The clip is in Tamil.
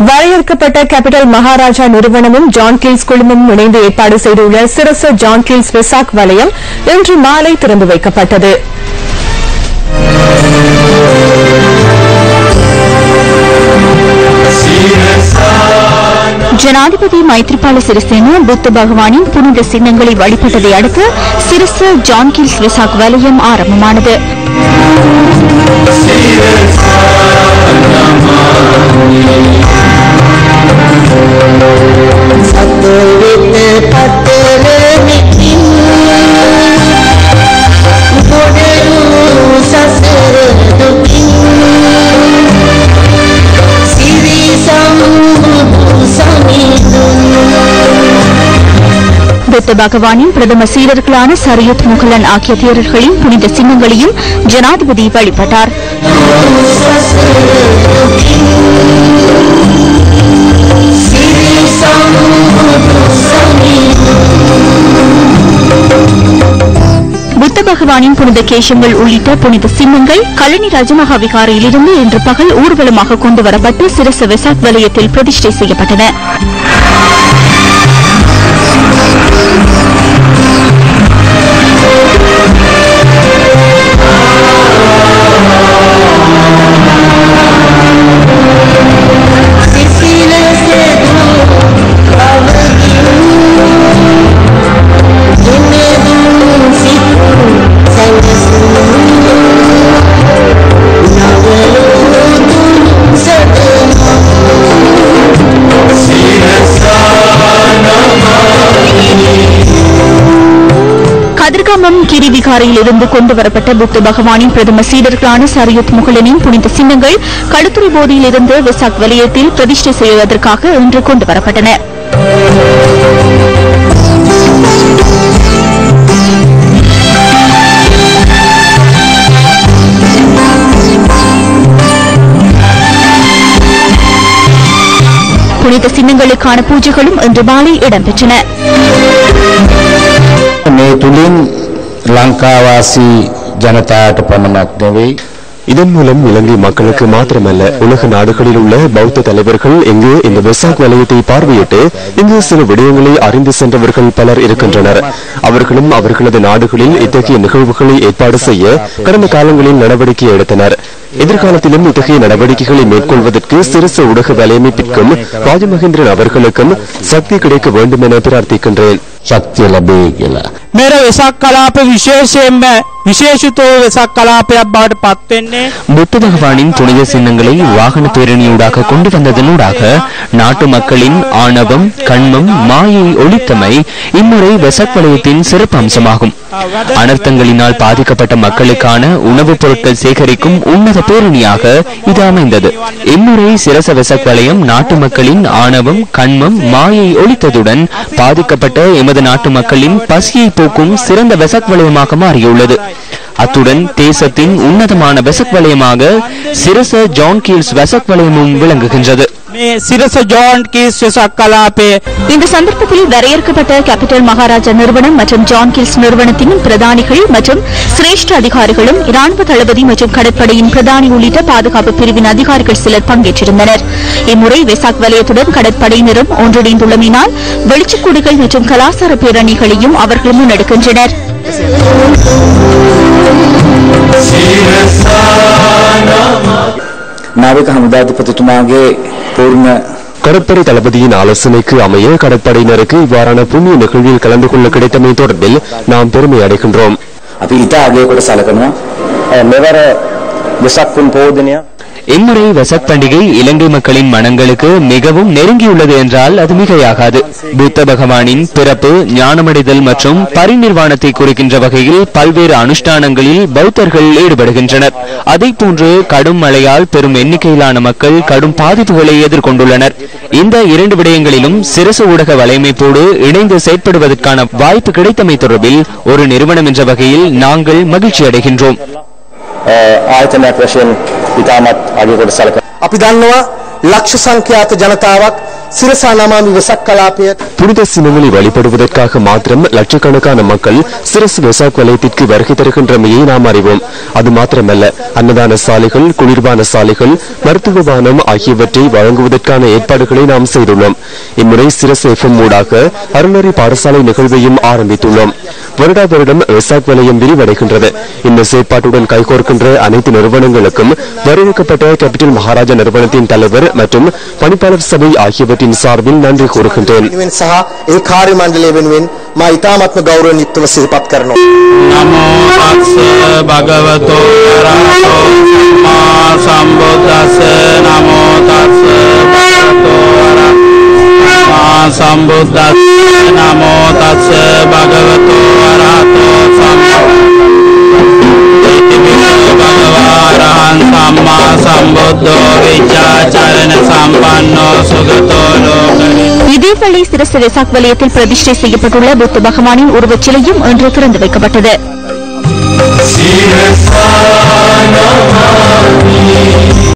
வரையறுக்கப்பட்ட கேபிட்டல் மகாராஜா நிறுவனமும் ஜான் கீல்ஸ் குழுமமும் இணைந்து ஏற்பாடு செய்துள்ள சிரச ஜான் கீல்ஸ் விசாக் வலயம் இன்று மாலை திறந்து வைக்கப்பட்டது ஜனாதிபதி மைத்ரிபால சிறிசேனா புத்த பகவானின் புனித சின்னங்களை வழிபட்டதை அடுத்து சிறிசு ஜான் கீல்ஸ் விசாக் வலயம் ஆரம்பமானது Thank you. சத்தோவிட்டு பத்து புத்த பகவானின் பிரதம சீரர்களான சரியுத் முகலன் ஆகிய தேரர்களின் புனித சின்னங்களையும் ஜனாதிபதி வழிபட்டார். பகவானின் புனித கேசங்கள் உள்ளிட்ட புனித சின்னங்கள் கழனி ரஜமகா விகாரையிலிருந்து இன்று பகல் ஊர்வலமாக கொண்டு வரப்பட்டு சிரச வெசாக் வலயத்தில் பிரதிஷ்டை செய்யப்பட்டன. கம்பம் கிரிவிகாரியில் இருந்து கொண்டுவரப்பட்ட புத்த பகவானின் பிரதம சீடர்களான சரயுத் முகலனின் புனித சின்னங்கள் களுத்துறை போதியில் இருந்து விசாக் வலயத்தில் பிரதிஷ்டை செய்வதற்காக இன்று கொண்டுவரப்பட்டன. புனித சின்னங்களுக்கான பூஜைகளும் இன்று மாலை இடம்பெற்றன. ලංකාවාසී ජනතාවට පමණක් නෙවෙයි இதன் மூலம் இலங்கை மக்களுக்கு மாத்திரமல்ல உலக நாடுகளில் உள்ள பௌத்த தலைவர்கள் இங்கு இந்த வெசாக் வலயத்தை பார்வையிட்டு இங்கு சில விடயங்களை அறிந்து சென்றவர்கள் பலர் இருக்கின்றனர் அவர்களும் அவர்களது நாடுகளில் இத்தகைய நிகழ்வுகளை ஏற்பாடு செய்ய கடந்த காலங்களில் நடவடிக்கை எடுத்தனர் எதிர்காலத்திலும் இத்தகைய நடவடிக்கைகளை மேற்கொள்வதற்கு சிறுச ஊடக வலையமைப்பிற்கும் ராஜமகேந்திரன் அவர்களுக்கும் சக்தி கிடைக்க வேண்டும் என பிரார்த்திக்கின்றேன் ශක්තිය ලැබේ කියලා. මෙර වෙසක් කලාප විශේෂයෙන්ම විශේෂිතෝ වෙසක් කලාපයක් බවට පත්වෙන්නේ புத்த பகவானின் புனித சின்னங்களை வாகன பேரணியூடாக கொண்டு வந்ததனூடாக நாட்டு மக்களின் ஆணவம் கண்மம் மாயை ஒழித்தமை இம்முறை வெசக் வலயத்தின் சிறப்பு அம்சமாகும் அனர்த்தங்களினால் பாதிக்கப்பட்ட மக்களுக்கான உணவுப் பொருட்கள் சேகரிக்கும் உன்னத பேரணியாக இது அமைந்தது. இம்முறை சிரச நாட்டு மக்களின் ஆணவம் கண்மம் மாயை ஒழித்ததுடன் பாதிக்கப்பட்ட எமது நாட்டு மக்களின் பசியை போக்கும் சிறந்த வெசக் வளையமாக மாறியுள்ளது. அத்துடன் தேசத்தின் உன்னதமான வெசக் வளையமாக சிரச ஜான் கீல்ஸ் வெசக் வளையமும் விளங்குகின்றது. இந்த சந்தர்ப்பத்தில் வரையறுக்கப்பட்ட கேபிட்டல் மகாராஜா நிறுவனம் மற்றும் ஜான் கில்ஸ் நிறுவனத்தின் பிரதானிகள் மற்றும் சிரேஷ்ட அதிகாரிகளும் இராணுவ தளபதி மற்றும் கடற்படையின் பிரதானி உள்ளிட்ட பாதுகாப்பு பிரிவின் அதிகாரிகள் சிலர் பங்கேற்றிருந்தனர் இம்முறை வெசாக் வலயத்துடன் கடற்படையினரும் ஒன்றிணைந்துள்ளமையினால் வெளிச்சக்கூடுகள் மற்றும் கலாச்சார பேரணிகளையும் அவர்கள் முன்னெடுக்கின்றனர் Sirasana නාවික හමුදාධිපතිතුමාගේ පූර්ණ கடற்படை தளபதியின் ஆலோசனைக்கு அமைய கடற்படையினருக்கு இவ்வாறான புண்ணிய நிகழ்வில் கலந்து கொள்ள கிடைத்தமை தொடர்பில் நாம் பெருமை அடைகின்றோம் අපි ඉතා අගයකොට සලකනවා. මෙවර වෙසක්කුන් පෝදනය இம்முறை வெசக் பண்டிகை இலங்கை மக்களின் மனங்களுக்கு மிகவும் நெருங்கியுள்ளது என்றால் அது மிகையாகாது. புத்த பகவானின் பிறப்பு ஞானமடைதல் மற்றும் பரிநிர்வாணத்தை குறிக்கின்ற வகையில் பல்வேறு அனுஷ்டானங்களில் பௌத்தர்கள் ஈடுபடுகின்றனர். அதை போன்று கடும் மழையால் பெரும் எண்ணிக்கையிலான மக்கள் கடும் பாதிப்புகளை எதிர்கொண்டுள்ளனர். இந்த இரண்டு விடயங்களிலும் சிரசு ஊடக வலையமைப்போடு இணைந்து செயற்படுவதற்கான வாய்ப்பு கிடைத்தமை தொடர்பில் ஒரு நிறுவனம் என்ற வகையில் நாங்கள் மகிழ்ச்சி அடைகின்றோம் ආයතනයක් වශයෙන් ඉතාමත් අගයකොට සලක අපි දන්නවා ලක්ෂ සංඛ්‍යාත ජනතාවක් சிரசானாமாம் புனித சினங்களை வழிபடுவதற்காக மாத்திரம் லட்சக்கணக்கான மக்கள் சிரஸ் வெசாக் வலயத்திற்கு வருகை தருகின்றமையை நாம் அறிவோம். அது மாத்திரமல்ல அன்னதான சாலைகள் குளிர்பான சாலைகள் மருத்துவ வானம் ஆகியவற்றை வழங்குவதற்கான ஏற்பாடுகளை நாம் செய்துள்ளோம். இம்முறை சிரஸ் எஃப்எம் ஊடாக அருணறி பாடசாலை நிகழ்வையும் ஆரம்பித்துள்ளோம். வருடா வருடம் வெசாக் வலயம் விரிவடைகின்றது. இந்த செயற்பாட்டுடன் கைகோர்க்கின்ற அனைத்து நிறுவனங்களுக்கும் வரவேற்கப்பட்ட கேபிட்டல் மகாராஜா நிறுவனத்தின் தலைவர் மற்றும் பணிப்பாளர் சபை ஆகியவற்றை ஆகியவற்றின் சார்பில் நன்றி கூறுகின்றேன் වෙනුවෙන් සහ ඒ කාර්ය මණ්ඩලය වෙනුවෙන් මා ඉතාමත්ම ගෞරවණීයව සිහිපත් කරනවා. නමෝ තස්ස භගවතෝ අරහතෝ සම්මා සම්බුද්දස්ස නමෝ තස්ස භගවතෝ අරහතෝ සම්බුද්දස්ස නමෝ තස්ස භගවතෝ අරහතෝ සම්බුද්දස්ස සම්මා සම්බුද්ධෝ විචාචරණ සම්පන්නෝ සුගතෝ ලෝකේ இதேவேளை சிரசு வெசாக் வலயத்தில் பிரதிஷ்டை செய்யப்பட்டுள்ள புத்த பகவானின் உருவச் சிலையும் இன்று திறந்து வைக்கப்பட்டது.